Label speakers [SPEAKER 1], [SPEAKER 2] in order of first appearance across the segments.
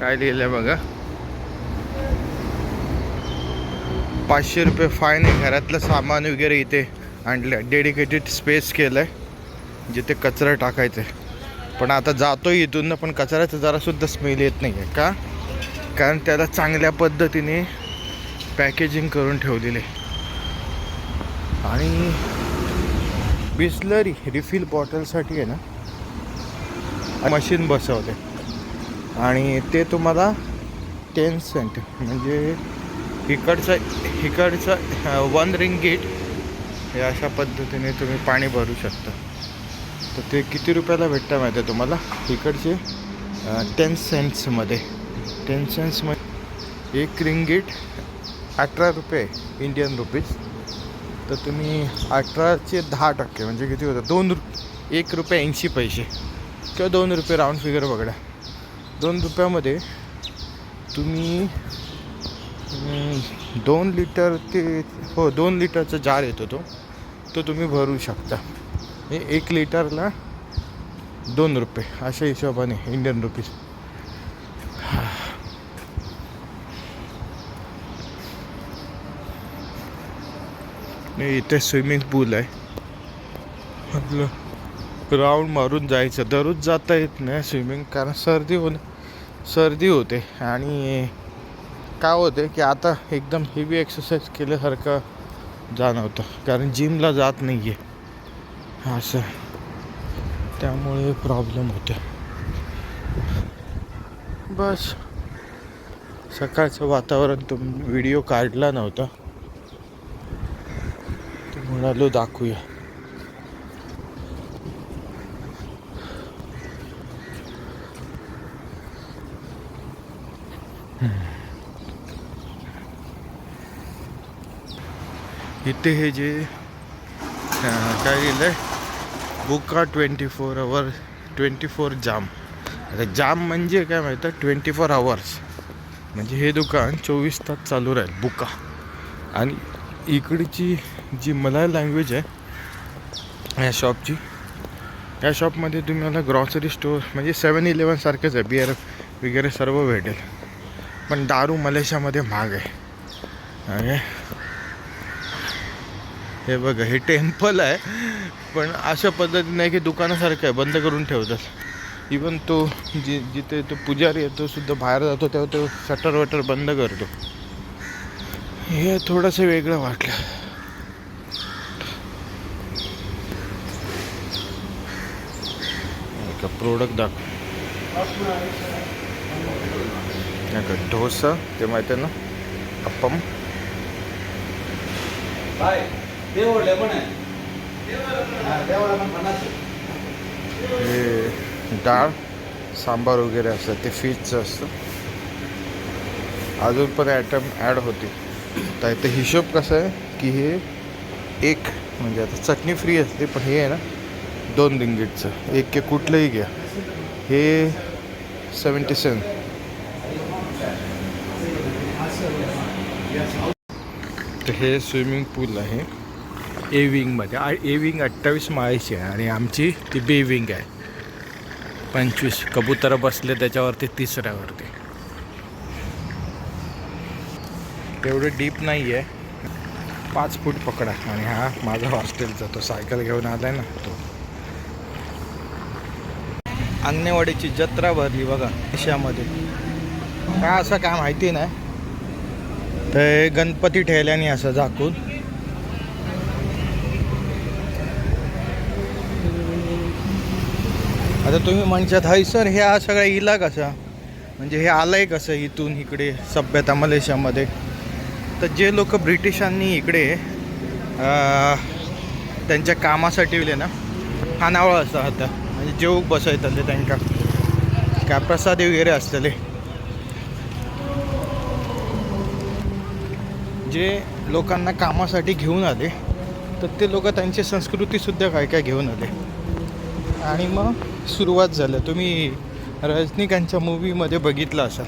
[SPEAKER 1] काय लिहिलं आहे बघा. पाचशे रुपये फाईन आहे. घरातलं सामान वगैरे इथे आणलं डेडिकेटेड स्पेस केलं आहे जिथे कचरा टाकायचं आहे. पण आता जातो इथून पण कचऱ्याचा जरासुद्धा स्मेल येत नाही आहे का? कारण त्याला चांगल्या पद्धतीने पॅकेजिंग करून ठेवलेले आणि बिस्लरी रिफिल बॉटलसाठी आहे ना मशीन बसवले आणि ते तुम्हाला टेन सेंट म्हणजे इकडचं इकडचं वन रिंग गेट हे अशा पद्धतीने तुम्ही पाणी भरू शकता. तर ते किती रुपयाला भेटतं माहिती आहे तुम्हाला? इकडचे टेन सेंट्समध्ये टेन सेंट्समध्ये एक रिंगीट अठरा रुपये इंडियन रुपीज तर तुम्ही अठराचे दहा टक्के म्हणजे किती होतं? दोन रु एक रुपये ऐंशी पैसे. किंवा दोन रुपये राऊंड फिगर वगैरे दोन रुपयामध्ये तुम्ही दोन लिटर ते हो दोन लिटरचा जार येतो तो. तो तुम्ही भरू शकता. हे एक लिटरला दोन रुपये अशा हिशोबाने इंडियन रुपीज इथे स्विमिंग पूल आहे. आपलं राऊंड मारून जायचं. दररोज जाता येत नाही स्विमिंग कारण सर्दी होणे सर्दी होते. आणि काय होते की आता एकदम हेवी एक्सरसाइज केल्यासारखं जाणवतं. कारण जिमला जात नाही आहे असं. त्यामुळे प्रॉब्लेम होते. बस. सकाळचं वातावरण तुम व्हिडिओ काढला नव्हता. म्हणालो दाखवूया. इथे हे जे काय लिहिलं आहे बुका twenty four hour twenty four जाम. आता जाम म्हणजे काय माहिती ट्वेंटी फोर आवर्स म्हणजे हे दुकान चोवीस तास चालू राहील बुका. आणि इकडची जी मलाय लँग्वेज आहे या शॉपची या शॉपमध्ये तुम्हाला ग्रॉसरी स्टोअर म्हणजे सेवन इलेवनसारखंच आहे बिअर वगैरे सर्व भेटेल. पण दारू मलेशियामध्ये महाग आहे. आणि हे बघा हे टेम्पल आहे पण अशा पद्धतीने आहे की दुकानासारखं आहे बंद करून ठेवतात. इवन तो जि जिथे तो पुजारी येतो सुद्धा बाहेर जातो तेव्हा तो शटर वटर बंद करतो. हे थोडंसं वेगळं वाटलं. का प्रोडक्ट दाखव. का डोसा ते माहिती आहे ना? अप्पम
[SPEAKER 2] हा.
[SPEAKER 1] हे डाळ सांबार वगैरे असतं ते फिशचं असतं. अजून पण ॲटम ॲड होते. तर इथे हिशोब कसा आहे की हे एक म्हणजे आता चटणी फ्री असते पण हे आहे ना दोन रिंगीटचं एक के कुठलंही घ्या. हे सेवन्टी सेवन तर हे स्विमिंग पूल आहे. ए विंगमध्ये आ ए विंग अठ्ठावीस माळीची आहे आणि आमची ती बी विंग आहे. पंचवीस. कबुतर बसले त्याच्यावरती तिसऱ्यावरती. एवढं डीप नाही आहे पाच फूट पकडा आणि हा माझा हॉस्टेलचा तो सायकल घेऊन आला आहे ना तो. अंगणेवाडीची जत्रा भरली बघा देशामध्ये काय असं काय माहिती नाही. तर गणपती ठेवल्याने असं झाकून. आता तुम्ही म्हणशात हाय सर हे हा सगळा इला कसा? म्हणजे हे आलंय कसं इथून इकडे सभ्यता मलेशियामध्ये? तर जे लोक ब्रिटिशांनी इकडे त्यांच्या कामासाठी येले ना खानावळ असा होता. म्हणजे जेवूक बसयतले तांकां काय प्रसाद वगैरे असतले. जे लोकांना कामासाठी घेऊन आले तर ते लोक त्यांची संस्कृतीसुद्धा काय काय घेऊन आले. आणि मग सुरुवात झालं. तुम्ही रजनीकांतच्या मूवीमध्ये बघितलं असाल.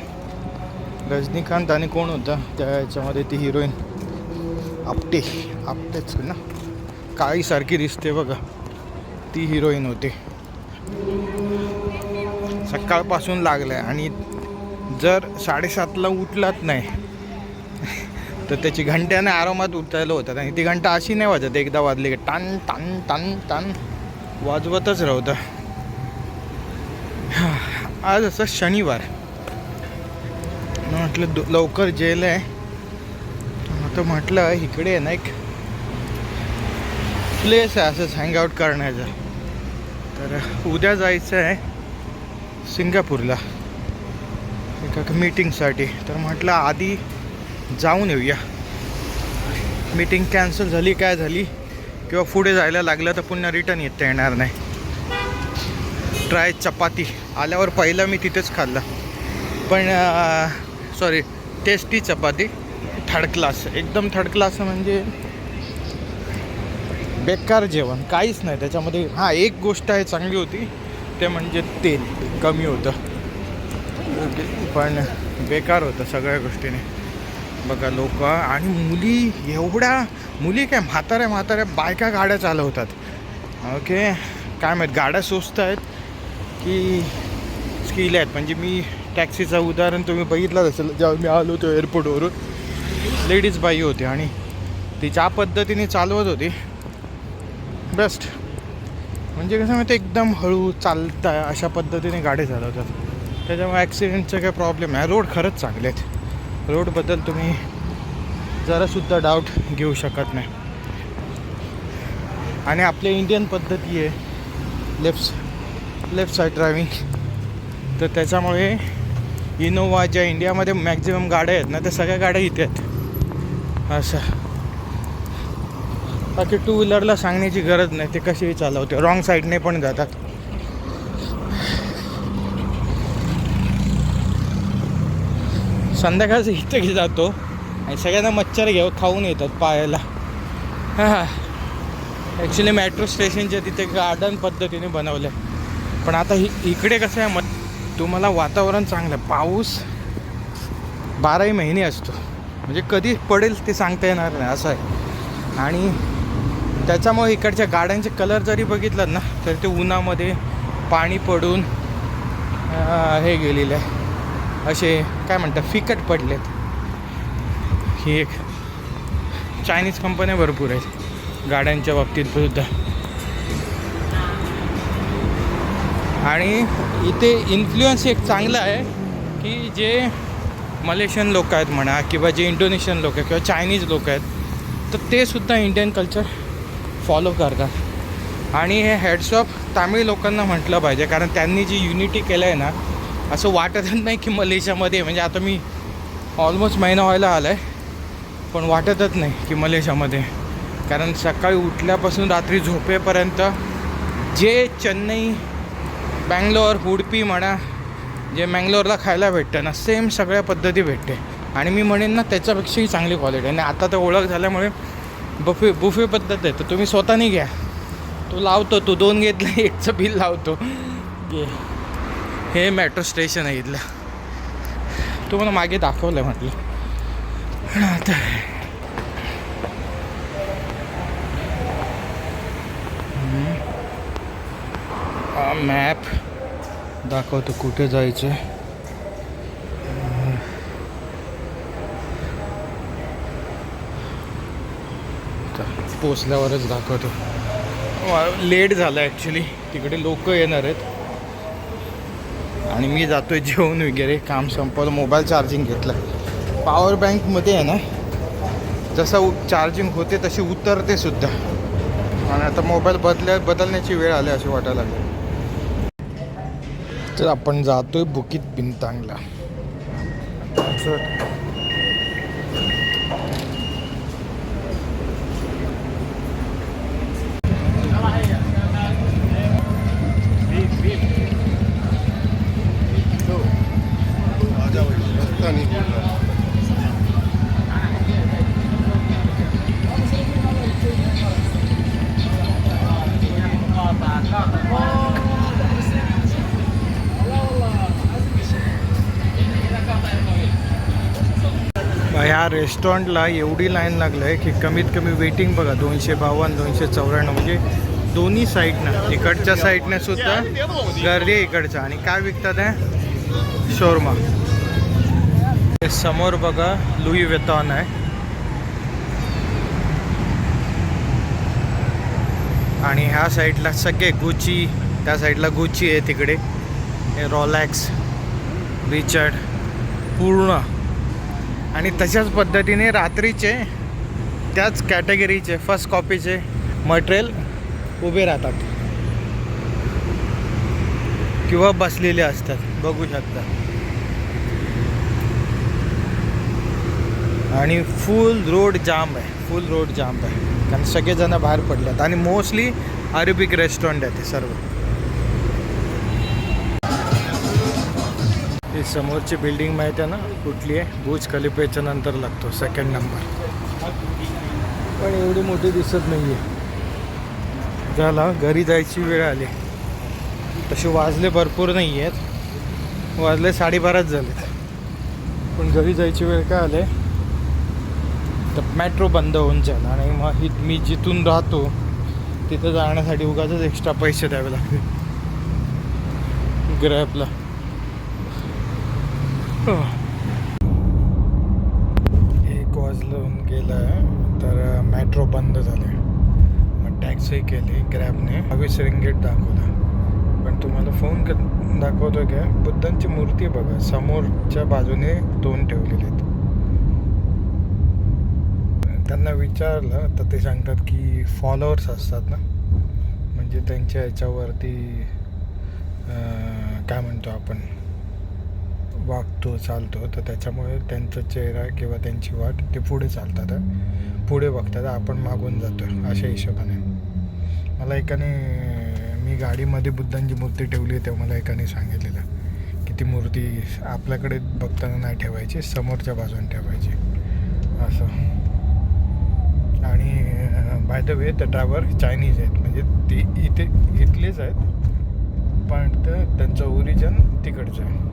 [SPEAKER 1] रजनीकांत आणि कोण होता? त्या ह्याच्यामध्ये ती हिरोईन आपटे. आपटेच ना? काळीसारखी दिसते बघा. ती हिरोईन होती. सकाळपासून लागलं आहे आणि जर साडेसातला उठलात नाही तर त्याची घंट्याने आरामात उठायला होतात आणि ती घंटा अशी नाही वाजत एकदा वाजली की टान टान टान टान वाजवतच राहतं. आज असं शनिवार. म्हटलं दु- लवकर जेल आहे. आता म्हटलं इकडे आहे ना एक प्लेस आहे असंच हँगआउट करण्याचं. तर उद्या जायचं आहे सिंगापूरला. एका मीटिंगसाठी तर म्हटलं आधी जाऊन येऊया. मीटिंग कॅन्सल झाली काय झाली? किंवा पुढे जायला लागलं तर पुन्हा रिटर्न येता येणार नाही. ट्राय चपाती. आल्यावर पहिला मी तिथेच खाल्लं. पण sorry tasty chapati. Third class एकदम थर्ड क्लास म्हणजे बेकार जेवण. काहीच नाही. त्याच्यामध्ये हां एक गोष्ट आहे चांगली होती. ते म्हणजे तेल. कमी होतं. ओके पण बेकार होतं सगळ्या गोष्टीने. बघा लोक आणि मुली एवढ्या मुली काय म्हाताऱ्या म्हाताऱ्या बायका गाड्या चालवतात. ओके काय माहीत गाड्या स्वस्त आहेत की स्किल आहेत. म्हणजे मी टॅक्सीचं उदाहरण तुम्ही बघितलं असेल जेव्हा मी आलो होतो एअरपोर्टवरून लेडीज बाई होती आणि ती ज्या पद्धतीने चालवत होती बेस्ट. म्हणजे कसं माहिती एकदम हळू चालता अशा पद्धतीने गाडी चालवतात. त्याच्यामुळे ॲक्सिडेंटचा काही प्रॉब्लेम आहे रोड खरंच चांगले आहेत. रोडबद्दल तुम्ही जरासुद्धा डाऊट घेऊ शकत नाही. आणि आपल्या इंडियन पद्धती आहे लेफ्ट लेफ्ट साईड ड्रायविंग तर त्याच्यामुळे इनोवा ज्या इंडियामध्ये मॅक्झिमम गाड्या आहेत ना त्या सगळ्या गाड्या इथे आहेत. असं. बाकी टू व्हीलरला सांगण्याची गरज नाही ते कशीही चालवते. रॉंग साईडने पण जातात. संध्याकाळचं इथे जातो. आणि सगळ्यांना मच्छर घेऊ खाऊन येतात पायाला हां ॲक्च्युली मेट्रो स्टेशनच्या तिथे गार्डन पद्धतीने बनवलं आहे पण आता हि इकडे कसं आहे म तुम्हाला वातावरण चांगलं आहे. पाऊस बाराही महिने असतो. म्हणजे कधी पडेल ते सांगता येणार नाही असं आहे. आणि त्याच्यामुळे इकडच्या गाड्यांचे कलर जरी बघितलं ना तर ते उन्हामध्ये पाणी पडून हे गेलेलं आहे. असे काय म्हणतात फिकट पडलेत. ही एक चायनीज कंपन्या भरपूर आहेत. गाड्यांच्या बाबतीत सुद्धा. आणि इथे इन्फ्लुअन्स एक चांगला आहे की जे मलेशियन लोक आहेत म्हणा किंवा जे इंडोनेशियन लोक आहेत किंवा चायनीज लोक आहेत तर ते सुद्धा इंडियन कल्चर फॉलो करतात. आणि हे हेड्स ऑफ तामिळ लोकांना म्हटलं पाहिजे कारण त्यांनी जी युनिटी केलं आहे ना असं वाटतच नाही की मलेशियामध्ये म्हणजे आता मी ऑलमोस्ट महिना व्हायला आला आहे पण वाटतच नाही की मलेशियामध्ये. कारण सकाळी उठल्यापासून रात्री झोपेपर्यंत जे चेन्नई बँगलोर उडपी म्हणा जे मँगलोरला खायला भेटतं ना सेम सगळ्या पद्धती भेटते. आणि मी म्हणेन ना त्याच्यापेक्षाही चांगली क्वालिटी आणि आता तर ओळख झाल्यामुळे बुफे बुफे पद्धत आहे. तर तुम्ही स्वतःने घ्या. तो लावतो तो दोन घेतलं एकचं बिल लावतो. घे. हे मेट्रो स्टेशन आहे इथलं. तुम्हाला मागे दाखवलं म्हटलं. आता मॅप दाखवतो कुठे जायचं पोचल्यावरच दाखवतो. लेट झालं ॲक्च्युली तिकडे लोक येणार आहेत. आणि मी जातो आहे जेवण वगैरे काम संपवलं मोबाईल चार्जिंग घेतलं. पॉवर बँकमध्ये आहे ना जसं चार्जिंग होते तशी उतरते सुद्धा. आणि आता मोबाईल बदल्या बदलण्याची वेळ आली अशी वाटायला लागली. तर आपण जातोय बुकीत बिनतांगला रेस्टॉरंटला एवढी लाईन लागलं आहे की कमीत कमी वेटिंग बघा दोनशे बावन्न दोनशे चौऱ्याण्णव. म्हणजे दोन्ही साईडनं इकडच्या साईडनं सुद्धा गर्दी आहे इकडच्या. आणि काय विकतात आहे शोरमा. समोर बघा लुई वेतॉन आहे. आणि ह्या साईडला सगळे गुची त्या साईडला गुची आहे तिकडे. रॉलॅक्स रिचर्ड पूर्ण. आणि तशाच पद्धतीने रात्रीचे त्याच कॅटेगरीचे फर्स्ट कॉपीचे मटेरियल उभे राहतात. किंवा बसलेले असतात. बघू शकता. आणि फुल रोड जाम आहे. फुल रोड जाम आहे. कारण सगळेजणं बाहेर पडलेत. आणि मोस्टली अरेबिक रेस्टॉरंट आहे ते सर्व. ही समोरची बिल्डिंग माहिती आहे ना कुठली आहे? बुज खलिफेच्या नंतर लागतो सेकंड नंबर पण एवढी मोठी दिसत नाही आहे झाला घरी जायची वेळ आली. तसे वाजले भरपूर नाही आहेत वाजले साडेबाराच झाले. पण घरी जायची वेळ काय आले? तर मेट्रो बंद होऊन जाईल. आणि मग ही मी जिथून राहतो तिथं जाण्यासाठी उगाच एक्स्ट्रा पैसे द्यावे लागतील. ग्रॅपला हो. एक वाजलं गेलं तर मेट्रो बंद झाले. मग टॅक्सी केली ग्रॅबने बावीस रिंगेट दाखवला. पण तुम्हाला फोन क दाखवतो का? बुद्धांची मूर्ती बघा समोरच्या बाजूने दोन ठेवलेले आहेत. त्यांना विचारलं तर ते सांगतात की फॉलोअर्स असतात ना? म्हणजे त्यांच्या याच्यावरती काय म्हणतो आपण? वागतो चालतो तर त्याच्यामुळे त्यांचा चेहरा किंवा त्यांची वाट ते पुढे चालतात पुढे बघतात आपण मागून जातो अशा हिशोबाने. मला एकाने मी गाडीमध्ये बुद्धांची मूर्ती ठेवली आहे तेव्हा मला एकाने सांगितलेलं की ती मूर्ती आपल्याकडे बघताना नाही ठेवायची समोरच्या बाजूने ठेवायची. असं. आणि बाय द वे तर ड्रायव्हर चायनीज आहेत. म्हणजे ते इथे इथलेच आहेत पण तर त्यांचं ओरिजन तिकडचं आहे.